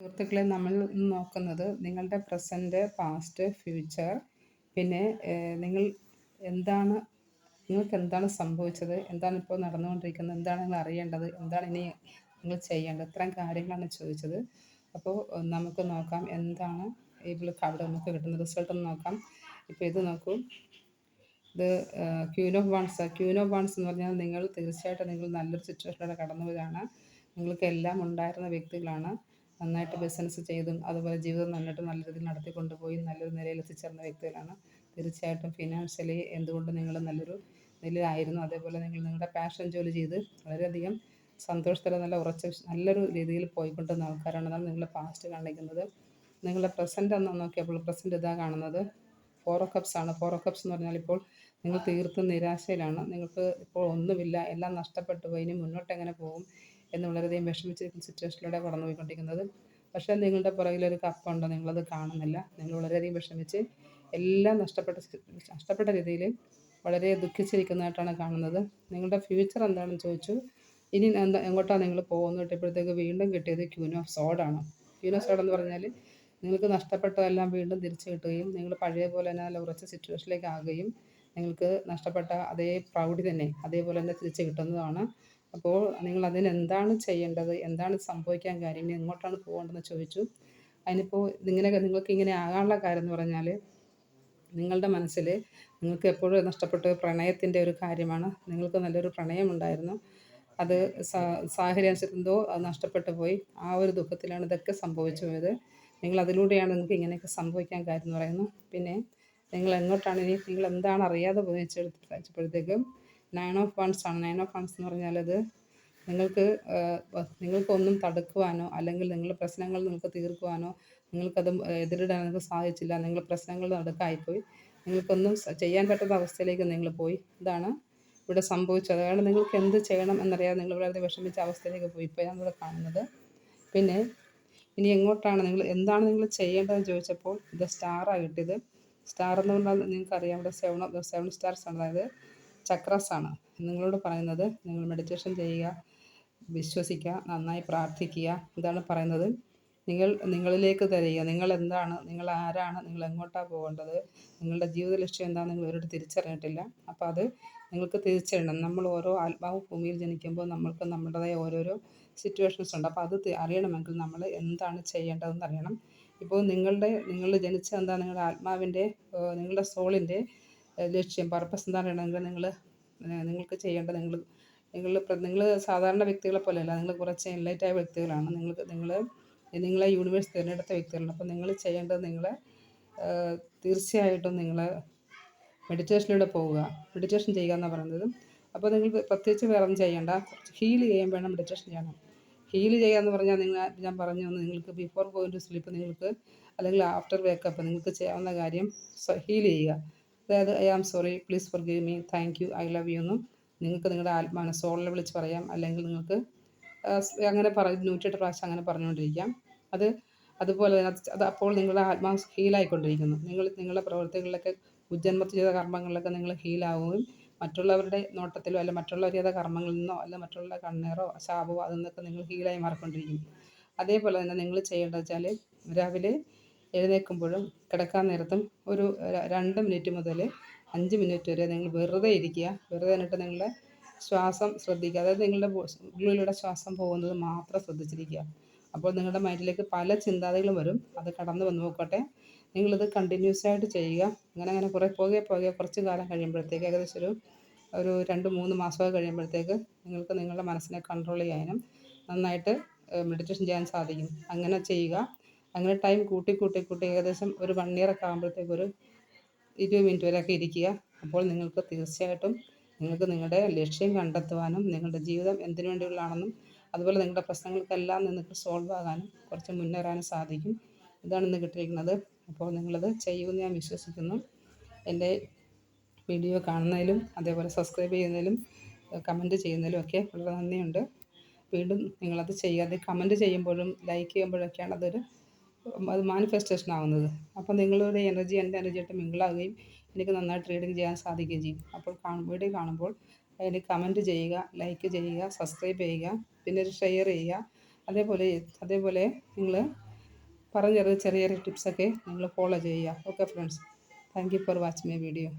സുഹൃത്തുക്കളെ നമ്മൾ നോക്കുന്നത് നിങ്ങളുടെ പ്രസന്റ് പാസ്റ്റ് ഫ്യൂച്ചർ പിന്നെ നിങ്ങൾ എന്താണ് നിങ്ങൾക്ക് എന്താണ് സംഭവിച്ചത്? എന്താണ് ഇപ്പോൾ നടന്നുകൊണ്ടിരിക്കുന്നത്? എന്താണ് നിങ്ങൾ അറിയേണ്ടത്? എന്താണ് ഇനി നിങ്ങൾ ചെയ്യേണ്ടത്? ഇത്രയും കാര്യങ്ങളാണ് ചോദിച്ചത്. അപ്പോൾ നമുക്ക് നോക്കാം എന്താണ് ഇതിൽ അവിടെ നമുക്ക് കിട്ടുന്ന റിസൾട്ട് ഒന്ന് നോക്കാം. ഇപ്പോൾ ഇത് നോക്കൂ. ഇത് queen of wands queen of wands എന്ന് പറഞ്ഞാൽ നിങ്ങൾ തീർച്ചയായിട്ടും നിങ്ങൾ നല്ലൊരു സിറ്റുവേഷനിലൂടെ കടന്നുപോയതാണ് നിങ്ങൾക്ക് എല്ലാം ഉണ്ടായിരുന്ന വ്യക്തികളാണ്. നന്നായിട്ട് ബിസിനസ് ചെയ്തും അതുപോലെ ജീവിതം നന്നായിട്ട് നല്ല രീതിയിൽ നടത്തിക്കൊണ്ടുപോയി നല്ലൊരു നിലയിൽ എത്തിച്ചേർന്ന വ്യക്തികളാണ്. തീർച്ചയായിട്ടും ഫിനാൻഷ്യലി എന്തുകൊണ്ട് നിങ്ങൾ നല്ലൊരു നിലയിലായിരുന്നു അതേപോലെ നിങ്ങൾ നിങ്ങളുടെ പാഷൻ ജോലി ചെയ്ത് വളരെയധികം സന്തോഷത്തോടെ നല്ല ഉറച്ച നല്ലൊരു രീതിയിൽ പോയിക്കൊണ്ടിരുന്ന ആൾക്കാരാണ് അതാണ് നിങ്ങളുടെ പാസ്റ്റ് കാണിക്കുന്നത്. നിങ്ങളുടെ പ്രസന്റ് എന്ന് നോക്കിയപ്പോൾ പ്രസന്റ് ഇതാ കാണുന്നത്. ഫോർ കപ്സ് ആണ്. ഫോർ കപ്സ് എന്ന് പറഞ്ഞാൽ ഇപ്പോൾ നിങ്ങൾ തീർത്തും നിരാശയിലാണ്. നിങ്ങൾക്ക് ഇപ്പോൾ ഒന്നുമില്ല. എല്ലാം നഷ്ടപ്പെട്ടു പോയി. ഇനി മുന്നോട്ട് എങ്ങനെ പോകും? എന്ന് വളരെയധികം വിഷമിച്ചിരിക്കുന്ന സിറ്റുവേഷനിലൂടെ കടന്നു പോയിക്കൊണ്ടിരിക്കുന്നത് പക്ഷേ നിങ്ങളുടെ പുറകിലൊരു കപ്പുണ്ടോ. നിങ്ങളത് കാണുന്നില്ല. നിങ്ങൾ വളരെയധികം വിഷമിച്ച് എല്ലാം നഷ്ടപ്പെട്ട നഷ്ടപ്പെട്ട രീതിയിൽ വളരെ ദുഃഖിച്ചിരിക്കുന്നതായിട്ടാണ് കാണുന്നത്. നിങ്ങളുടെ ഫ്യൂച്ചർ എന്താണെന്ന് ചോദിച്ചു. ഇനി എന്താ എങ്ങോട്ടാണ് നിങ്ങൾ പോകുന്നത്? കിട്ടിയപ്പോഴത്തേക്ക് വീണ്ടും കിട്ടിയത് ക്യൂൻ ഓഫ് സോഡാണ് ക്യൂൻ ഓഫ് സോഡ് എന്ന് പറഞ്ഞാൽ നിങ്ങൾക്ക് നഷ്ടപ്പെട്ടതെല്ലാം വീണ്ടും തിരിച്ചു കിട്ടുകയും നിങ്ങൾ പഴയ പോലെ തന്നെ നല്ല ഉറച്ച സിറ്റുവേഷനിലേക്ക് ആകുകയും നിങ്ങൾക്ക് നഷ്ടപ്പെട്ട അതേ പ്രൗഢി തന്നെ അതേപോലെ തന്നെ തിരിച്ച് കിട്ടുന്നതാണ്. അപ്പോൾ നിങ്ങൾ അതിന് എന്താണ് ചെയ്യേണ്ടത്? എന്താണ് സംഭവിക്കാൻ കാര്യം? എങ്ങോട്ടാണ് പോകേണ്ടതെന്ന് ചോദിച്ചു. അതിനിപ്പോൾ ഇങ്ങനെ നിങ്ങൾക്ക് ഇങ്ങനെ ആകാനുള്ള കാര്യം എന്ന് പറഞ്ഞാൽ നിങ്ങളുടെ മനസ്സിൽ നിങ്ങൾക്ക് എപ്പോഴും നഷ്ടപ്പെട്ട പ്രണയത്തിന്റെ ഒരു കാര്യമാണ്. നിങ്ങൾക്ക് നല്ലൊരു പ്രണയമുണ്ടായിരുന്നു. അത് സാഹചര്യം അനുസരിച്ചെന്തോ അത് നഷ്ടപ്പെട്ടു പോയി. ആ ഒരു ദുഃഖത്തിലാണ് ഇതൊക്കെ സംഭവിച്ചു പോയത് നിങ്ങൾ അതിലൂടെയാണ് നിങ്ങൾക്ക് ഇങ്ങനെയൊക്കെ സംഭവിക്കാൻ കാര്യം എന്ന് പറയുന്നു പിന്നെ നിങ്ങൾ എങ്ങോട്ടാണ് ഇനി നിങ്ങൾ എന്താണ് അറിയാതെ പോയി വെച്ചപ്പോഴത്തേക്കും നയൻ ഓഫ് വൺസ് ആണ്. നയൻ ഓഫ് വൺസ് എന്ന് പറഞ്ഞാൽ അത് നിങ്ങൾക്ക് നിങ്ങൾക്കൊന്നും തടുക്കുവാനോ അല്ലെങ്കിൽ നിങ്ങളുടെ പ്രശ്നങ്ങൾ നിങ്ങൾക്ക് തീർക്കുവാനോ നിങ്ങൾക്കത് എതിരിടാൻ നിങ്ങൾക്ക് സാധിച്ചില്ല നിങ്ങൾ പ്രശ്നങ്ങൾ നടുക്കായിപ്പോയി നിങ്ങൾക്കൊന്നും ചെയ്യാൻ പറ്റാത്ത അവസ്ഥയിലേക്ക് നിങ്ങൾ പോയി. ഇതാണ് ഇവിടെ സംഭവിച്ചത്. അതാണ് നിങ്ങൾക്ക് എന്ത് ചെയ്യണം എന്നറിയാതെ നിങ്ങൾ വളരെ വിഷമിച്ച അവസ്ഥയിലേക്ക് പോയി. ഇപ്പോൾ ഞാനിവിടെ കാണുന്നത് പിന്നെ ഇനി എങ്ങോട്ടാണ് നിങ്ങൾ എന്താണ് നിങ്ങൾ ചെയ്യേണ്ടതെന്ന് ചോദിച്ചപ്പോൾ ഇത് സ്റ്റാറാണ് കിട്ടിയത്. സ്റ്റാർ എന്ന് പറഞ്ഞാൽ നിങ്ങൾക്കറിയാം. ഇവിടെ സെവൻ സെവൻ സ്റ്റാർസ് ആണ്. അതായത് ചക്രാസ് ആണ് നിങ്ങളോട് പറയുന്നത് നിങ്ങൾ മെഡിറ്റേഷൻ ചെയ്യുക വിശ്വസിക്കുക നന്നായി പ്രാർത്ഥിക്കുക ഇതാണ് പറയുന്നത്. നിങ്ങൾ നിങ്ങളിലേക്ക് തരിക. നിങ്ങൾ എന്താണ് നിങ്ങൾ ആരാണ് നിങ്ങൾ എങ്ങോട്ടാണ് പോകേണ്ടത് നിങ്ങളുടെ ജീവിത ലക്ഷ്യം എന്താണെന്ന് നിങ്ങൾ ഇവരോട് തിരിച്ചറിഞ്ഞിട്ടില്ല. അപ്പോൾ അത് നിങ്ങൾക്ക് തിരിച്ചറിയണം. നമ്മൾ ഓരോ ആത്മാവ് ഭൂമിയിൽ ജനിക്കുമ്പോൾ നമ്മൾക്ക് നമ്മുടേതായ ഓരോരോ സിറ്റുവേഷൻസ് ഉണ്ട്. അപ്പോൾ അത് അറിയണമെങ്കിൽ നമ്മൾ എന്താണ് ചെയ്യേണ്ടതെന്ന് അറിയണം. ഇപ്പോൾ നിങ്ങളുടെ നിങ്ങൾ ജനിച്ച എന്താ? നിങ്ങളുടെ ആത്മാവിന്റെ നിങ്ങളുടെ സോളിന്റെ ലക്ഷ്യം പർപ്പസ് എന്താണെന്നുണ്ടെങ്കിൽ നിങ്ങൾ നിങ്ങൾക്ക് ചെയ്യേണ്ട നിങ്ങൾ നിങ്ങൾ നിങ്ങൾ സാധാരണ വ്യക്തികളെ പോലെയല്ല നിങ്ങൾ കുറച്ച് എൻലൈറ്റായ വ്യക്തികളാണ്. നിങ്ങൾക്ക് നിങ്ങൾ നിങ്ങളെ യൂണിവേഴ്സ് തിരഞ്ഞെടുത്ത വ്യക്തികളാണ്. അപ്പോൾ നിങ്ങൾ ചെയ്യേണ്ടത് നിങ്ങൾ തീർച്ചയായിട്ടും നിങ്ങൾ മെഡിറ്റേഷനിലൂടെ പോവുക. മെഡിറ്റേഷൻ ചെയ്യുക എന്നാണ് പറയുന്നത്. അപ്പോൾ നിങ്ങൾ പ്രത്യേകിച്ച് വേറെ ഒന്നും ചെയ്യേണ്ട. കുറച്ച് ഹീൽ ചെയ്യാൻ വേണം മെഡിറ്റേഷൻ ചെയ്യണം ഹീൽ ചെയ്യുക എന്ന് പറഞ്ഞാൽ നിങ്ങൾ ഞാൻ പറഞ്ഞു നിങ്ങൾക്ക് ബിഫോർ ഗോയിങ് ടു സ്ലീപ്പ് നിങ്ങൾക്ക് അല്ലെങ്കിൽ ആഫ്റ്റർ വേക്കപ്പ് നിങ്ങൾക്ക് ചെയ്യാവുന്ന കാര്യം ഹീൽ ചെയ്യുക. അതായത് I am sorry please forgive me thank you I love you എന്നും നിങ്ങൾക്ക് നിങ്ങളുടെ ആത്മാവിനെ സോളിനെ വിളിച്ച് പറയാം. അല്ലെങ്കിൽ നിങ്ങൾക്ക് അങ്ങനെ പറ നൂറ്റെട്ട് പ്രാവശ്യം അങ്ങനെ പറഞ്ഞുകൊണ്ടിരിക്കാം. അത് അതുപോലെ തന്നെ അത് അപ്പോൾ നിങ്ങളുടെ ആത്മാവ് ഹീലായിക്കൊണ്ടിരിക്കുന്നു. നിങ്ങൾ നിങ്ങളുടെ പ്രവൃത്തികളിലൊക്കെ ഉജ്ജന്മത്തിൽ ചെയ്ത കർമ്മങ്ങളിലൊക്കെ നിങ്ങൾ ഹീലാവുകയും മറ്റുള്ളവരുടെ നോട്ടത്തിലോ അല്ല മറ്റുള്ളവർ ചെയ്ത കർമ്മങ്ങളിൽ നിന്നോ അല്ല മറ്റുള്ള കണ്ണേറോ ശാപമോ അതിൽ നിന്നൊക്കെ നിങ്ങൾ ഹീലായി മാറിക്കൊണ്ടിരിക്കും അതേപോലെ തന്നെ നിങ്ങൾ ചെയ്യേണ്ടത് വെച്ചാൽ രാവിലെ എഴുന്നേൽക്കുമ്പോഴും കിടക്കാൻ നേരത്തും ഒരു രണ്ട് മിനിറ്റ് മുതൽ അഞ്ച് മിനിറ്റ് വരെ നിങ്ങൾ വെറുതെ ഇരിക്കുക. വെറുതെ എന്നിട്ട് നിങ്ങളുടെ ശ്വാസം ശ്രദ്ധിക്കുക. അതായത് നിങ്ങളുടെ ഉള്ളിലൂടെ ശ്വാസം പോകുന്നത് മാത്രം ശ്രദ്ധിച്ചിരിക്കുക. അപ്പോൾ നിങ്ങളുടെ മൈൻഡിലേക്ക് പല ചിന്താതകളും വരും. അത് കടന്നു വന്ന് നോക്കട്ടെ. നിങ്ങളിത് കണ്ടിന്യൂസ് ആയിട്ട് ചെയ്യുക. അങ്ങനെ അങ്ങനെ കുറേ പോകെ പോകെ കുറച്ച് കാലം കഴിയുമ്പോഴത്തേക്ക് ഏകദേശം ഒരു ഒരു രണ്ട് മൂന്ന് മാസമൊക്കെ കഴിയുമ്പോഴത്തേക്ക് നിങ്ങൾക്ക് നിങ്ങളുടെ മനസ്സിനെ കൺട്രോൾ ചെയ്യാനും നന്നായിട്ട് മെഡിറ്റേഷൻ ചെയ്യാൻ സാധിക്കും. അങ്ങനെ ചെയ്യുക. അങ്ങനെ ടൈം കൂട്ടി കൂട്ടി കൂട്ടി ഏകദേശം ഒരു വൺ ഇയർ ഒക്കെ ആകുമ്പോഴത്തേക്ക് ഒരു ഇരുപത് മിനിറ്റ് വരെയൊക്കെ ഇരിക്കുക. അപ്പോൾ നിങ്ങൾക്ക് തീർച്ചയായിട്ടും നിങ്ങൾക്ക് നിങ്ങളുടെ ലക്ഷ്യം കണ്ടെത്തുവാനും നിങ്ങളുടെ ജീവിതം എന്തിനു വേണ്ടിയുള്ളതാണെന്നും അതുപോലെ നിങ്ങളുടെ പ്രശ്നങ്ങൾക്കെല്ലാം നിങ്ങൾക്ക് സോൾവ് ആകാനും കുറച്ച് മുന്നേറാനും സാധിക്കും. ഇതാണ് ഇന്ന് കിട്ടിയിരിക്കുന്നത്. അപ്പോൾ നിങ്ങളത് ചെയ്യുമെന്ന് ഞാൻ വിശ്വസിക്കുന്നു. എന്റെ വീഡിയോ കാണുന്നതിലും അതേപോലെ സബ്സ്ക്രൈബ് ചെയ്യുന്നതിലും കമന്റ് ചെയ്യുന്നതിലും ഒക്കെ വളരെ നന്ദിയുണ്ട്. വീണ്ടും നിങ്ങളത് ചെയ്യാതെ കമന്റ് ചെയ്യുമ്പോഴും ലൈക്ക് ചെയ്യുമ്പോഴൊക്കെയാണ് അതൊരു അത് മാനിഫെസ്റ്റേഷൻ ആവുന്നത്. അപ്പോൾ നിങ്ങളുടെ എനർജി എന്റെ എനർജിയായിട്ട് മിങ്കിളാവുകയും എനിക്ക് നന്നായിട്ട് റീഡിങ് ചെയ്യാൻ സാധിക്കുകയും ചെയ്യും. അപ്പോൾ വീഡിയോ കാണുമ്പോൾ അതിന് കമന്റ് ചെയ്യുക ലൈക്ക് ചെയ്യുക സബ്സ്ക്രൈബ് ചെയ്യുക പിന്നെ ഒരു ഷെയർ ചെയ്യുക. അതേപോലെ അതേപോലെ നിങ്ങൾ പറഞ്ഞ ചെറിയ ചെറിയ ടിപ്സൊക്കെ നിങ്ങൾ ഫോളോ ചെയ്യുക. Okay friends thank you for watch my video